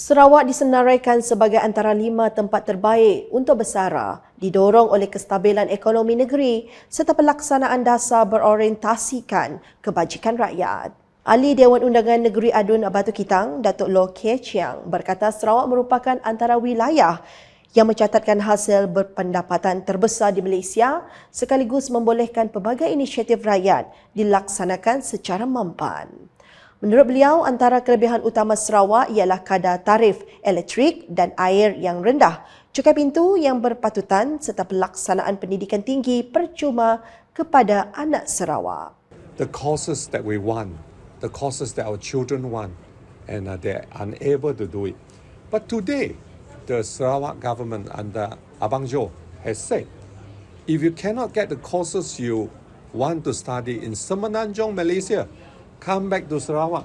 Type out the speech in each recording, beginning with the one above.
Sarawak disenaraikan sebagai antara lima tempat terbaik untuk bersara didorong oleh kestabilan ekonomi negeri serta pelaksanaan dasar berorientasikan kebajikan rakyat. Ahli Dewan Undangan Negeri Adun Batu Kitang, Datuk Loh Kie Chiang berkata Sarawak merupakan antara wilayah yang mencatatkan hasil berpendapatan terbesar di Malaysia sekaligus membolehkan pelbagai inisiatif rakyat dilaksanakan secara mampan. Menurut beliau, antara kelebihan utama Sarawak ialah kadar tarif elektrik dan air yang rendah, cukai pintu yang berpatutan serta pelaksanaan pendidikan tinggi percuma kepada anak Sarawak. the courses that we want, the courses that our children want, and uh, they're unable to do it. But today, the Sarawak government under Abang Jo has said, if you cannot get the courses you want to study in Semenanjung, Malaysia, come back to Sarawak.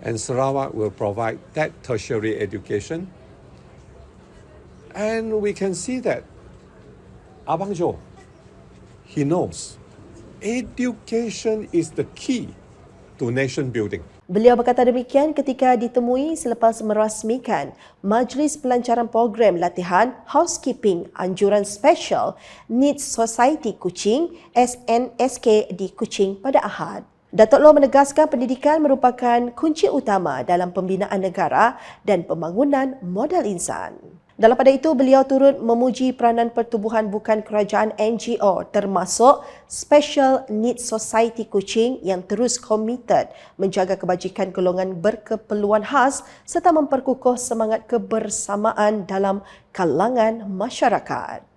And Sarawak will provide that tertiary education. And we can see that Abang Jo, he knows education is the key to nation building. Beliau berkata demikian ketika ditemui selepas merasmikan Majlis Pelancaran Program Latihan Housekeeping Anjuran Special Needs Society Kuching SNSK di Kuching pada Ahad. Datuk Loh menegaskan pendidikan merupakan kunci utama dalam pembinaan negara dan pembangunan modal insan. Dalam pada itu, beliau turut memuji peranan pertubuhan bukan kerajaan NGO termasuk Special Needs Society Kuching yang terus komited menjaga kebajikan golongan berkeperluan khas serta memperkukuh semangat kebersamaan dalam kalangan masyarakat.